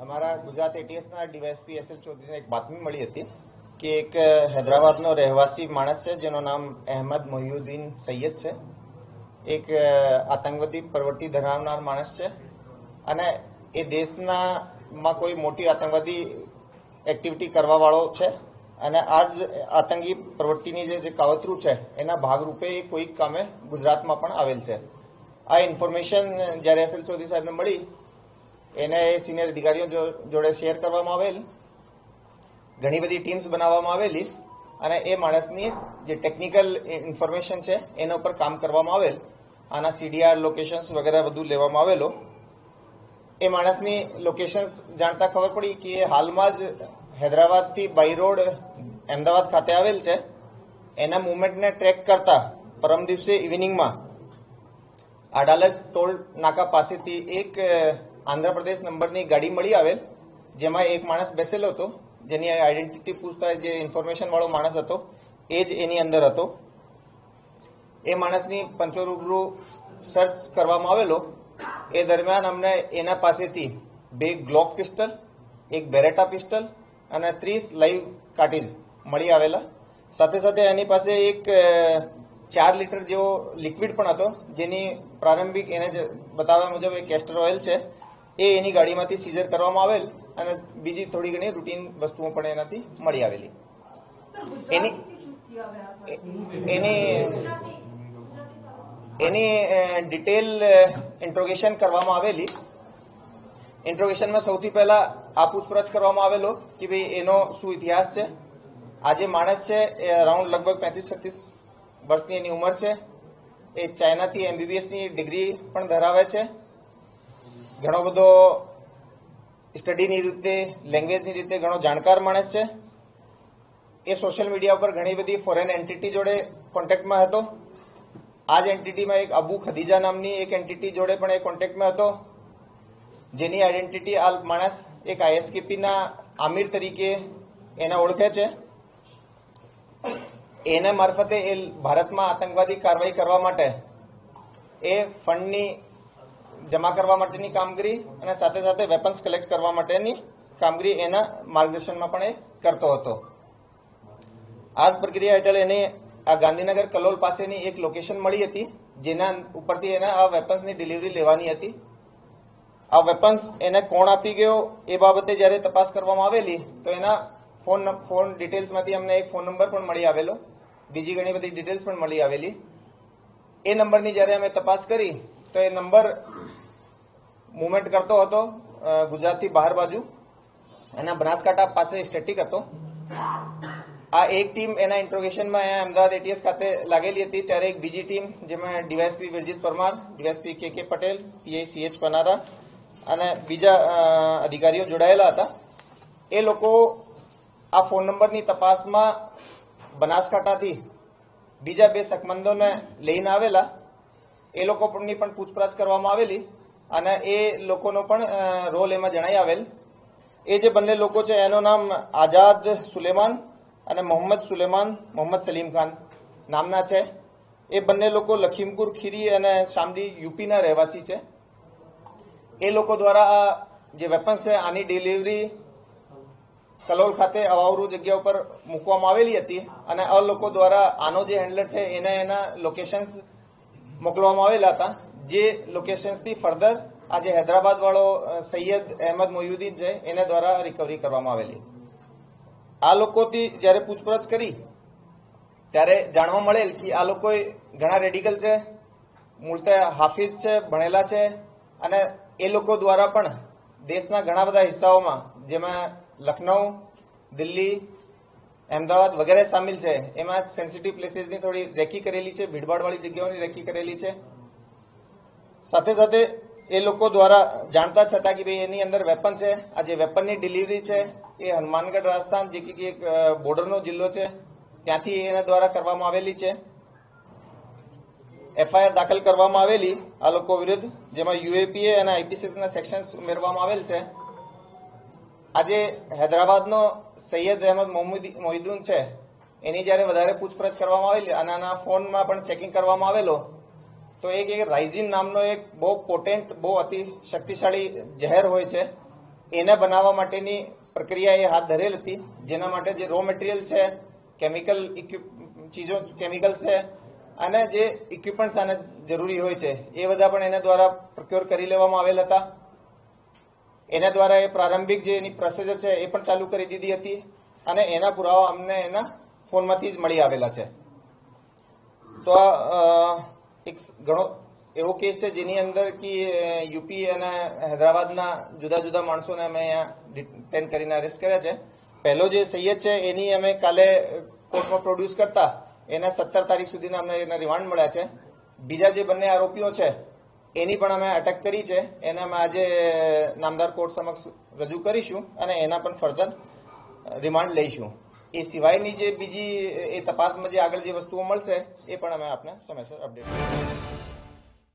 અમારા ગુજરાત એટીએસના DYSP S L ચૌધરીને એક બાતમી મળી હતી કે એક હૈદરાબાદનો રહેવાસી માણસ છે, જેનું નામ અહેમદ મોહિઉદ્દીન સૈયદ છે. એક આતંકવાદી પ્રવૃત્તિ ધરાવનાર માણસ છે. અને એ દેશના માં કોઈ મોટી આતંકવાદી એક્ટિવિટી કરવા વાળો છે. અને આ જ આતંકી પ્રવૃત્તિની જે કાવતરું છે, એના ભાગરૂપે એ કોઈક કામે ગુજરાતમાં પણ આવેલ છે. આ ઇન્ફોર્મેશન જ્યારે એસએલ ચૌધરી સાહેબને મળી, એને સિનિયર અધિકારીઓ જોડે શેર કરવામાં આવેલ, ઘણી બધી ટીમ્સ બનાવવામાં આવેલી અને એ માણસની જે ટેકનિકલ ઇન્ફોર્મેશન છે, એના ઉપર કામ કરવામાં આવેલ. આના સીડીઆર લોકેશન્સ વગેરે બધું લેવામાં આવેલો. એ માણસની લોકેશન્સ જાણતા ખબર પડી કે એ હાલમાં જ હૈદરાબાદથી બાય રોડ અમદાવાદ ખાતે આવેલ છે. એના મુવમેન્ટને ટ્રેક કરતા પરમ દિવસે ઇવનિંગમાં અડાલજ ટોલ નાકા પાસેથી એક આંધ્રપ્રદેશ નંબરની ગાડી મળી આવેલ, જેમાં એક માણસ બેસેલો હતો, જેની આઈડેન્ટિટી પૂછતા જે ઇન્ફોર્મેશન વાળો માણસ હતો, એ જ એની અંદર હતો. એ માણસની પંચો રૂબરૂ સર્ચ કરવામાં આવેલો. એ દરમિયાન અમને એના પાસેથી બે ગ્લોક પિસ્ટલ એક બેરેટા પિસ્ટલ અને ત્રીસ લાઈવ કાર્ટીજ મળી આવેલા. સાથે સાથે એની પાસે એક ચાર લીટર જેવો લિક્વિડ પણ હતો જેની પ્રારંભિક એને જ બતાવ્યા મુજબ એ કેસ્ટર ઓઇલ છે. એ એની ગાડીમાંથી સીઝર કરવામાં આવેલ અને બીજી થોડી ઘણી રૂટીન વસ્તુઓ પણ એનાથી મળી આવેલી. એની એની એની ડિટેલ ઇન્ટ્રોગેશન કરવામાં આવેલી. ઇન્ટ્રોગેશનમાં સૌથી પહેલા આ પૂછપરછ કરવામાં આવેલો કે ભાઈ એનો શું ઇતિહાસ છે? આ જે માણસ છે એ અરાઉન્ડ લગભગ પેંત્રીસ છત્રીસ વર્ષની એની ઉંમર છે. એ ચાઇનાથી એમબીબીએસની ડિગ્રી પણ ધરાવે છે. ઘણો બધો સ્ટડીની રીતે, લેંગ્વેજની રીતે ઘણો જાણકાર માણસ છે. એ સોશિયલ મીડિયા ઉપર ઘણી બધી ફોરેન એન્ટિટી જોડે કોન્ટેક્ટમાં હતો. આ જ એન્ટિટીમાં એક અબુ ખદીજા નામની એક એન્ટિટી જોડે પણ એ કોન્ટેક્ટમાં હતો. જેની આઈડેન્ટિટી આ માણસ એક આઈએસકેપીના આમિર તરીકે એને ઓળખે છે. એના મારફતે એ ભારતમાં આતંકવાદી કાર્યવાહી કરવા માટે એ ફંડની જમા કરવા માટેની કામગીરી અને સાથે સાથે વેપન્સ કલેક્ટ કરવા માટેની કામગીરી એના માર્ગદર્શનમાં પણ એ કરતો હતો. આ જ પ્રક્રિયા હેઠળ એને આ ગાંધીનગર કલોલ પાસેની એક લોકેશન મળી હતી, જેના ઉપરથી એને આ વેપન્સની ડિલિવરી લેવાની હતી. આ વેપન્સ એને કોણ આપી ગયો એ બાબતે જ્યારે તપાસ કરવામાં આવેલી, તો એના ફોન ફોન ડિટેલ્સમાંથી અમને એક ફોન નંબર પણ મળી આવેલો. બીજી ઘણી બધી ડિટેલ્સ પણ મળી આવેલી. એ નંબરની જ્યારે અમે તપાસ કરી, તો એ નંબર મુવમેન્ટ કરતો હતો ગુજરાતથી બહાર બાજુ. એના બનાસકાંઠા પાસે સ્ટેટિક હતો. આ એક ટીમ એના ઇન્ટ્રોગેશનમાં અહીંયા અમદાવાદ એટીએસ ખાતે લાગેલી હતી. ત્યારે એક બીજી ટીમ જેમાં ડીવાયસપી વિરજીત પરમાર, ડીવાયસપી કે કે પટેલ, પીઆઈ સીએચ પનારા અને બીજા અધિકારીઓ જોડાયેલા હતા. એ લોકો આ ફોન નંબરની તપાસમાં બનાસકાંઠાથી બીજા બે શકમંદોને લઈને આવેલા. એ લોકો પણની પણ પૂછપરછ કરવામાં આવેલી અને એ લોકોનો પણ રોલ એમાં જણાઈ આવેલ. એ જે બંને લોકો છે, એનું નામ આઝાદ સુલેમાન અને મોહમ્મદ સુલેમાન, મોહમ્મદ સલીમ ખાન નામના છે. એ બંને લોકો લખીમપુર, ખીરી અને શામલી યુપીના રહેવાસી છે. એ લોકો દ્વારા જે વેપન્સ છે, આની ડિલિવરી કલોલ ખાતે અવાવરૂ જગ્યા ઉપર મૂકવામાં આવેલી હતી અને આ લોકો દ્વારા આનો જે હેન્ડલર છે એને એના લોકેશન્સ મોકલવામાં આવેલા હતા. જે લોકેશન્સથી ફર્ધર આજે હૈદરાબાદ વાળો સૈયદ અહેમદ મોયુદ્દીન છે, એને દ્વારા રિકવરી કરવામાં આવેલી. આ લોકોથી જ્યારે પૂછપરછ કરી, ત્યારે જાણવા મળેલ કે આ લોકો ઘણા રેડિકલ છે, મૂળતે હાફિઝ છે, ભણેલા છે અને એ લોકો દ્વારા પણ દેશના ઘણા બધા હિસ્સાઓમાં, જેમાં લખનઉ દિલ્હી, અમદાવાદ વગેરે સામેલ છે. એમાં સેન્સિટિવ પ્લેસીસની થોડી રેકી કરેલી છે, ભીડભાડવાળી જગ્યાઓની રેકી કરેલી છે. સાથે સાથે એ લોકો દ્વારા જાણતા છતાં કે ભાઈ એની અંદર વેપન છે. આ જે વેપનની ડિલિવરી છે, એ હનુમાનગઢ રાજસ્થાન જે કે એક બોર્ડરનો જિલ્લો છે, ત્યાંથી એના દ્વારા કરવામાં આવેલી છે. એફઆઈઆર દાખલ કરવામાં આવેલી આ લોકો વિરુદ્ધ, જેમાં યુએપીએ અને આઈપીસીના સેક્શન્સ ઉમેરવામાં આવેલ છે. આજે હૈદરાબાદનો સૈયદ અહેમદ મોહિદ્દીન છે, એની જ્યારે વધારે પૂછપરછ કરવામાં આવેલી, અને આના ફોનમાં પણ ચેકિંગ કરવામાં આવેલો, તો એક એક રાઇઝિન નામનો એક બહુ પોટેન્ટ બહુ અતિ શક્તિશાળી ઝેર હોય છે. એને બનાવવા માટેની પ્રક્રિયા એ હાથ ધરેલ હતી, જેના માટે જે રો મટીરિયલ છે કેમિકલ ઇક્વિપ ચીજો કેમિકલ્સ છે, અને જે ઇક્વિપમેન્ટ્સ આને જરૂરી હોય છે, એ બધા પણ એના દ્વારા પ્રોક્યોર કરી લેવામાં આવેલ હતા. એના દ્વારા એ પ્રારંભિક જે એની પ્રોસેજર છે એ પણ ચાલુ કરી દીધી હતી અને એના પુરાવા અમને એના ફોનમાંથી જ મળી આવેલા છે. તો આ એક ઘણો એવો કેસ છે જેની અંદર કે યુપી અને હૈદરાબાદના જુદા જુદા માણસોને અમે અહીંયા ડિટેન કરીને અરેસ્ટ કર્યા છે. પહેલો જે સૈયદ છે એની અમે કાલે કોર્ટમાં પ્રોડ્યુસ કરતા, એના સત્તર તારીખ સુધીના અમને એના રિમાન્ડ મળ્યા છે. બીજા જે બંને આરોપીઓ છે એની પણ અમે અટક કરી છે. એને અમે આજે નામદાર કોર્ટ સમક્ષ રજૂ કરીશું અને એના પણ ફર્ધર રિમાન્ડ લઈશું. એ સિવાયની જે બીજી એ તપાસમાં જે આગળ જે વસ્તુઓ મળશે, એ પણ અમે આપને સમયસર અપડેટ કરીશું.